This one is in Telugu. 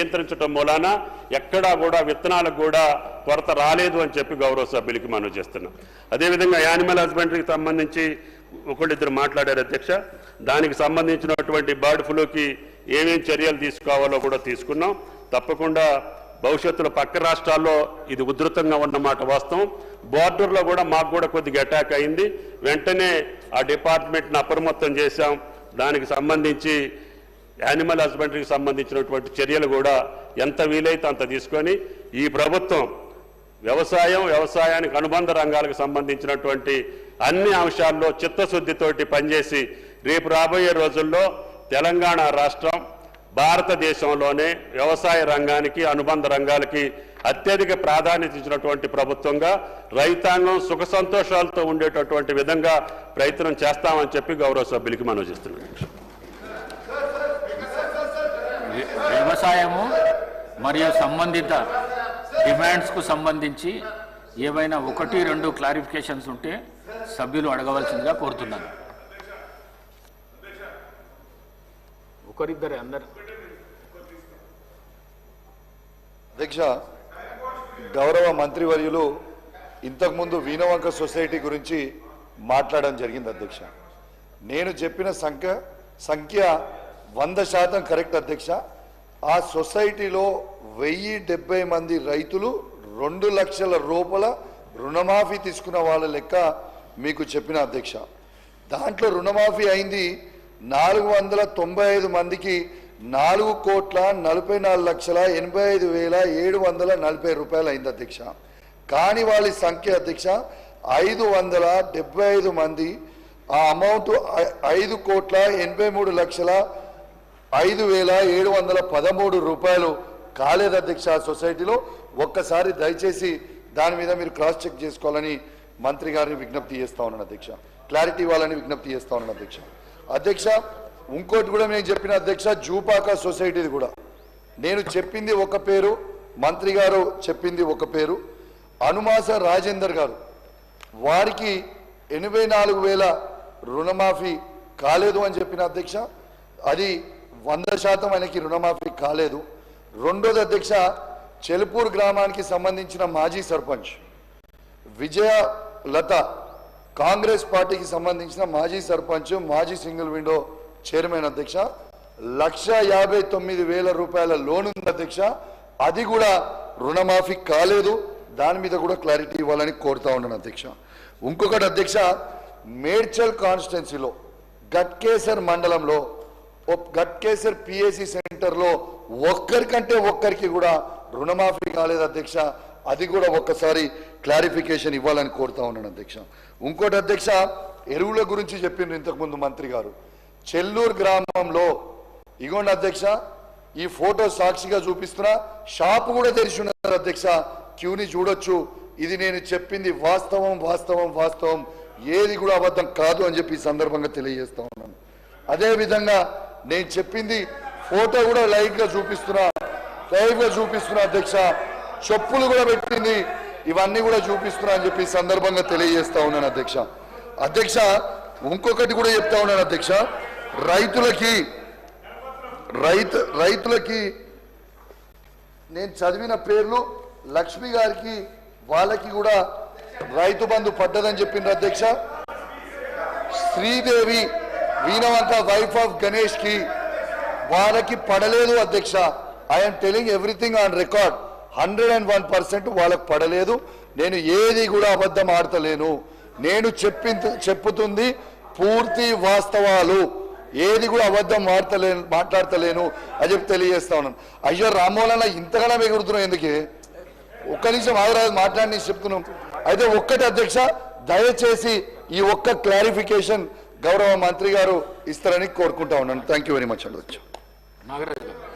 నియంత్రించడం మూలాన ఎక్కడా కూడా విత్తనాలకు కూడా కొరత రాలేదు అని చెప్పి గౌరవ సభ్యులకి మనం చేస్తున్నాం. అదేవిధంగా యానిమల్ హస్బెండరీకి సంబంధించి ఒకళ్ళిద్దరు మాట్లాడారు అధ్యక్ష. దానికి సంబంధించినటువంటి బర్డ్ ఫ్లూకి ఏమేమి చర్యలు తీసుకోవాలో కూడా తీసుకున్నాం. తప్పకుండా భవిష్యత్తులో పక్క రాష్ట్రాల్లో ఇది ఉధృతంగా ఉన్నమాట వాస్తవం. బోర్డర్లో కూడా మాకు కూడా కొద్దిగా అటాక్ అయింది. వెంటనే ఆ డిపార్ట్మెంట్ని అప్రమత్తం చేశాం. దానికి సంబంధించి యానిమల్ హస్బెండరీకి సంబంధించినటువంటి చర్యలు కూడా ఎంత వీలైతే అంత తీసుకొని ఈ ప్రభుత్వం వ్యవసాయం వ్యవసాయానికి అనుబంధ రంగాలకు సంబంధించినటువంటి అన్ని అంశాల్లో చిత్తశుద్ధితోటి పనిచేసి రేపు రాబోయే రోజుల్లో తెలంగాణ రాష్ట్రం భారతదేశంలోనే వ్యవసాయ రంగానికి అనుబంధ రంగాలకి అత్యధిక ప్రాధాన్యత ఇచ్చినటువంటి ప్రభుత్వంగా రైతాంగం సుఖ సంతోషాలతో ఉండేటటువంటి విధంగా ప్రయత్నం చేస్తామని చెప్పి గౌరవ సభ్యులకి మనం చేస్తున్నాం వ్యవసాయము మరియు సంబంధిత డిమాండ్స్కు సంబంధించి ఏవైనా ఒకటి రెండు క్లారిఫికేషన్స్ ఉంటే సభ్యులు అడగవలసిందిగా కోరుతున్నాను. ఒకరిద్దరే అందరు. అధ్యక్ష గౌరవ మంత్రివర్యులు ఇంతకుముందు వీణవంక సొసైటీ గురించి మాట్లాడడం జరిగింది అధ్యక్ష. నేను చెప్పిన సంఖ్య సంఖ్య వంద శాతం కరెక్ట్ అధ్యక్ష. ఆ సొసైటీలో వెయ్యి డెబ్బై మంది రైతులు రెండు లక్షల రూపాయల రుణమాఫీ తీసుకున్న వాళ్ళ లెక్క మీకు చెప్పిన అధ్యక్ష. దాంట్లో రుణమాఫీ అయింది నాలుగు వందల తొంభై ఐదు మందికి నాలుగు కోట్ల నలభై నాలుగు లక్షల ఎనభై ఐదు వేల ఏడు వందల నలభై రూపాయలు అయింది అధ్యక్ష. కాని వాళ్ళ సంఖ్య అధ్యక్ష ఐదు వందల డెబ్బై ఐదు మంది. ఆ అమౌంట్ ఐదు కోట్ల ఎనభై మూడు లక్షల ఐదు వేల ఏడు వందల పదమూడు రూపాయలు కాలేదు అధ్యక్ష సొసైటీలో ఒక్కసారి దయచేసి దాని మీద మీరు క్రాస్ చెక్ చేసుకోవాలని మంత్రి గారిని విజ్ఞప్తి చేస్తా ఉన్నాను అధ్యక్ష. క్లారిటీ ఇవ్వాలని విజ్ఞప్తి చేస్తా ఉన్నాను అధ్యక్ష. అధ్యక్ష ఇంకోటి కూడా నేను చెప్పిన అధ్యక్ష జూపాక సొసైటీది కూడా. నేను చెప్పింది ఒక పేరు మంత్రి గారు చెప్పింది ఒక పేరు అనుమాస రాజేందర్ గారు. వారికి ఎనభై నాలుగు వేల రుణమాఫీ కాలేదు అని చెప్పిన అధ్యక్ష అది వంద శాతం ఆయనకి రుణమాఫీ కాలేదు. రెండోది అధ్యక్ష చెలుపూర్ గ్రామానికి సంబంధించిన మాజీ సర్పంచ్ విజయ లత కాంగ్రెస్ పార్టీకి సంబంధించిన మాజీ సర్పంచ్ మాజీ సింగిల్ విండో చైర్మన్ అధ్యక్ష లక్ష యాభై తొమ్మిది వేల రూపాయల లోన్ ఉంది అధ్యక్ష. అది కూడా రుణమాఫీ కాలేదు. దాని మీద కూడా క్లారిటీ ఇవ్వాలని కోరుతా ఉన్నాను అధ్యక్ష. ఇంకొకటి అధ్యక్ష మేడ్చల్ కాన్స్టిట్యున్సీలో గట్కేసర్ మండలంలో గట్కేసర్ పిఎసి సెంటర్లో ఒక్కరికంటే ఒక్కరికి కూడా రుణమాఫీ కాలేదు అధ్యక్ష. అది కూడా ఒక్కసారి క్లారిఫికేషన్ ఇవ్వాలని కోరుతా ఉన్నాను అధ్యక్ష. ఇంకోటి అధ్యక్ష ఎరువుల గురించి చెప్పిండ్రు ఇంతకుముందు మంత్రి గారు. చెల్లూరు గ్రామంలో ఇగోండి అధ్యక్ష ఈ ఫోటో సాక్షిగా చూపిస్తున్నా షాపు కూడా తెరిచి ఉన్నారు అధ్యక్ష. క్యూని చూడొచ్చు. ఇది నేను చెప్పింది వాస్తవం వాస్తవం వాస్తవం. ఏది కూడా అబద్ధం కాదు అని చెప్పి ఈ సందర్భంగా తెలియజేస్తా ఉన్నాను. అదేవిధంగా నేను చెప్పింది ఫోటో కూడా లైవ్గా చూపిస్తున్నా లైవ్గా చూపిస్తున్నా అధ్యక్ష. చెప్పులు కూడా పెట్టింది ఇవన్నీ కూడా చూపిస్తున్నా అని చెప్పి సందర్భంగా తెలియజేస్తా ఉన్నాను అధ్యక్ష. అధ్యక్ష ఇంకొకటి కూడా చెప్తా ఉన్నాను అధ్యక్ష. రైతులకి రైతు రైతులకి నేను చదివిన పేర్లు లక్ష్మి గారికి వాళ్ళకి కూడా రైతు బంధు పడ్డదని చెప్పిండ్రు అధ్యక్ష. శ్రీదేవి వీణవంక వైఫ్ ఆఫ్ గణేష్కి వాళ్ళకి పడలేదు అధ్యక్ష. I'm telling everything on record hundred and one percent వాళ్ళకి పడలేదు. నేను ఏది కూడా అబద్ధం ఆడతలేను. నేను చెప్పి చెప్పుతుంది పూర్తి వాస్తవాలు. ఏది కూడా అబద్ధం మాడతలేను మాట్లాడతలేను. అని చెప్పి తెలియజేస్తా ఉన్నాను. అయ్యో రామ్మోహన్ ఇంతగానో ఎగురుతున్నాం ఎందుకే? ఒక్క నిమిషం ఆగరాదు మాట్లాడి నేను చెప్తున్నాం. అయితే ఒక్కటి అధ్యక్ష దయచేసి ఈ ఒక్క క్లారిఫికేషన్ గౌరవ మంత్రి గారు ఇస్తారని కోరుకుంటా ఉన్నాను. థ్యాంక్ యూ వెరీ మచ్ అధ్యక్ష నాగరాజు గారు.